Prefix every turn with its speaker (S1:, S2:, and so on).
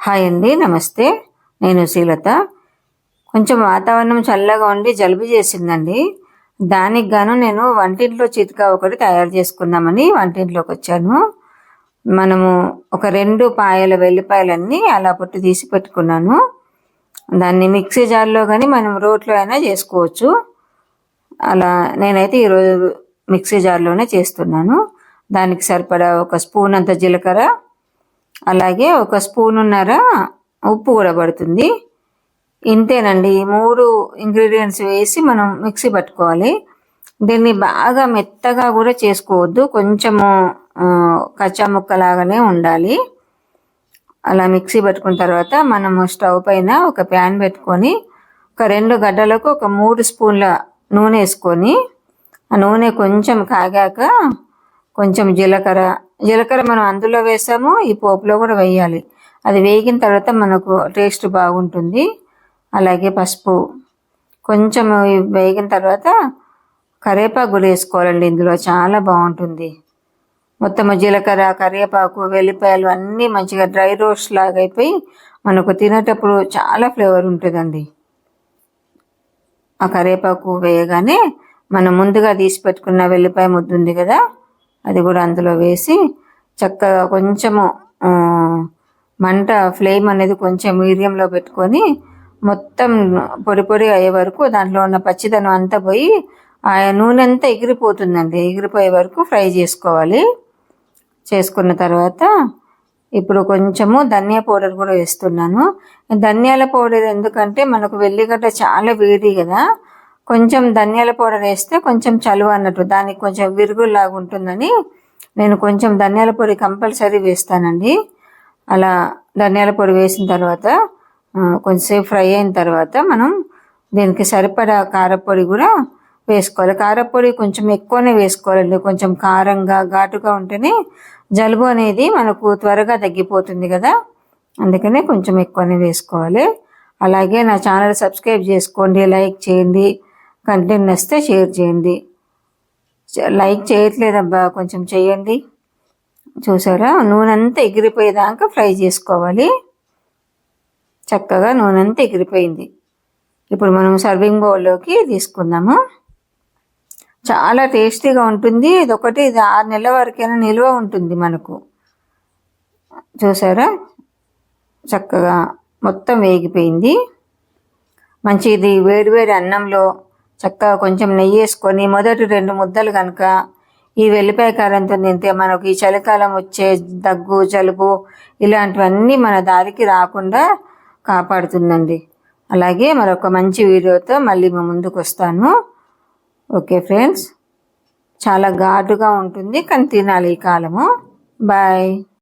S1: Hi అండి నమస్తే. నేను శ్రీలత. కొంచెం వాతావరణం చల్లగా ఉండి జలుబు చేసిందండి. దానికి గాను నేను వంటింట్లో చితికా ఒకటి తయారు చేసుకుందామని వంటింట్లోకి వచ్చాను. మనము ఒక రెండు పాయల వెల్లిపాయలన్నీ అలా పొట్టు తీసి పెట్టుకున్నాను. దాన్ని మిక్సీ జార్లో కానీ మనం రోట్లో అయినా చేసుకోవచ్చు. అలా నేనైతే ఈరోజు మిక్సీ జార్లోనే చేస్తున్నాను. దానికి సరిపడా ఒక స్పూన్ అంత జీలకర్ర అలాగే ఒక స్పూనున్నర ఉప్పు కూడా పడుతుంది. ఇంతేనండి మూడు ఇంగ్రీడియంట్స్ వేసి మనం మిక్సీ పట్టుకోవాలి. దీన్ని బాగా మెత్తగా కూడా చేసుకోవద్దు కొంచెము కచ్చా ముక్కలాగానే ఉండాలి. అలా మిక్సీ పట్టుకున్న తర్వాత మనము స్టవ్ పైన ఒక ప్యాన్ పెట్టుకొని ఒక రెండు గడ్డలకు ఒక మూడు స్పూన్ల నూనె వేసుకొని ఆ నూనె కొంచెం కాగాక కొంచెం జీలకర్ర జీలకర్ర మనం అందులో వేసాము ఈ పోపులో కూడా వేయాలి. అది వేగిన తర్వాత మనకు టేస్ట్ బాగుంటుంది. అలాగే పసుపు. కొంచెం వేగిన తర్వాత కరివేపాకు కూడా వేసుకోవాలండి ఇందులో. చాలా బాగుంటుంది. మొత్తం జీలకర్ర కరివేపాకు వెల్లిపాయలు అన్నీ మంచిగా డ్రై రోస్ట్ లాగా అయిపోయి మనకు తినేటప్పుడు చాలా ఫ్లేవర్ ఉంటుందండి. ఆ కరివేపాకు వేయగానే మనం ముందుగా తీసి పెట్టుకున్న వెల్లిపాయ ముద్దు ఉంది కదా అది కూడా అందులో వేసి చక్కగా కొంచెము మంట ఫ్లేమ్ అనేది కొంచెం మీడియంలో పెట్టుకొని మొత్తం పొడి పొడి అయ్యే వరకు దాంట్లో ఉన్న పచ్చిదనం అంతా పోయి ఆ నూనె అంతా ఎగిరిపోతుందండి. ఎగిరిపోయే వరకు ఫ్రై చేసుకోవాలి. చేసుకున్న తర్వాత ఇప్పుడు కొంచెము ధనియా పౌడర్ కూడా వేస్తున్నాను. ధనియాల పౌడర్ ఎందుకంటే మనకు వెల్లిగడ్డ చాలా వేడి కదా. కొంచెం ధనియాల పౌడర్ వేస్తే కొంచెం చలువ అన్నట్టు దానికి కొంచెం విరుగులాగా ఉంటుందని నేను కొంచెం ధనియాల పొడి కంపల్సరీ వేస్తానండి. అలా ధనియాల పొడి వేసిన తర్వాత కొంచెంసేపు ఫ్రై అయిన తర్వాత మనం దీనికి సరిపడా కారపొడి కూడా వేసుకోవాలి. కారపొడి కొంచెం ఎక్కువనే వేసుకోవాలండి. కొంచెం కారంగా ఘాటుగా ఉంటేనే జలుబు అనేది మనకు త్వరగా తగ్గిపోతుంది కదా. అందుకనే కొంచెం ఎక్కువనే వేసుకోవాలి. అలాగే నా ఛానల్ సబ్స్క్రైబ్ చేసుకోండి లైక్ చేయండి. కంటెంట్ వస్తే షేర్ చేయండి. లైక్ చేయట్లేదబ్బా కొంచెం చేయండి. చూసారా? నూనె అంతా ఎగిరిపోయేదాకా ఫ్రై చేసుకోవాలి. చక్కగా నూనె అంతా ఎగిరిపోయింది. ఇప్పుడు మనం సర్వింగ్ బౌల్లోకి తీసుకుందాము. చాలా టేస్టీగా ఉంటుంది. ఇది ఒకటి ఇది ఆరు నెలల వరకైనా నిల్వ ఉంటుంది మనకు. చూసారా? చక్కగా మొత్తం వేగిపోయింది. మంచిది వేడివేడి అన్నంలో చక్కగా కొంచెం నెయ్యి వేసుకొని మొదటి రెండు ముద్దలు కనుక ఈ వెల్లిపాయ కారంతో తింటే మనకు ఈ చలికాలం వచ్చే దగ్గు జలుబు ఇలాంటివన్నీ మన దారికి రాకుండా కాపాడుతుందండి. అలాగే మరొక మంచి వీడియోతో మళ్ళీ మేము ముందుకు వస్తాను. ఓకే ఫ్రెండ్స్ చాలా ఘాటుగా ఉంటుంది కానీ తినాలి ఈ కాలము. బాయ్.